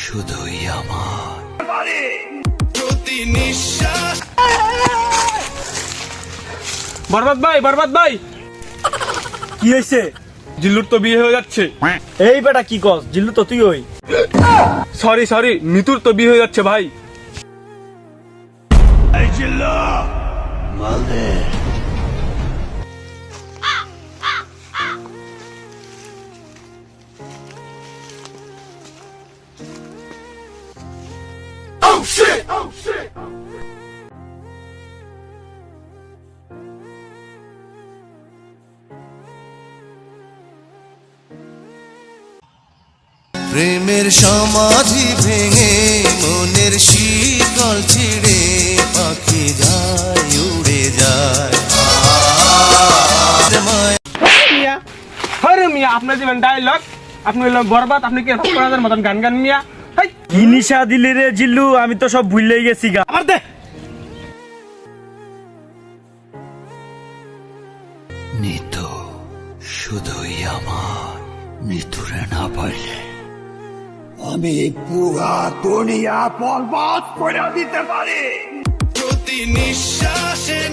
শুধুই আমার বরবাদ ভাই বরবাদ ভাই। কি হয়েছে? জিল্লুর তো বিয়ে হয়ে যাচ্ছে। এই বেটা কি কস? জিল্লু তো তুই ওই। সরি সরি মিতুর তো বিয়ে হয়ে যাচ্ছে ভাই। মালদে প্রেমের সমাধি ভেঙে মনের শীতল ছিড়ে পাখি যায় উড়ে যায়। মায়া মিয়া আপনার দিবেন ডায়লগ আপনি বরবাদ আপনি কি মতন গান গান মিয়া? কি নিশা দিলি রে জিল্লু? আমি তো সব ভুললেই গেছি গা। আবার দে। নিতু শুধুই আমার নিতুরে না পাইলে। আমি পুরা দুনিয়া বরবাদ করে দিতে পারি। প্রতি নিঃশ্বাসে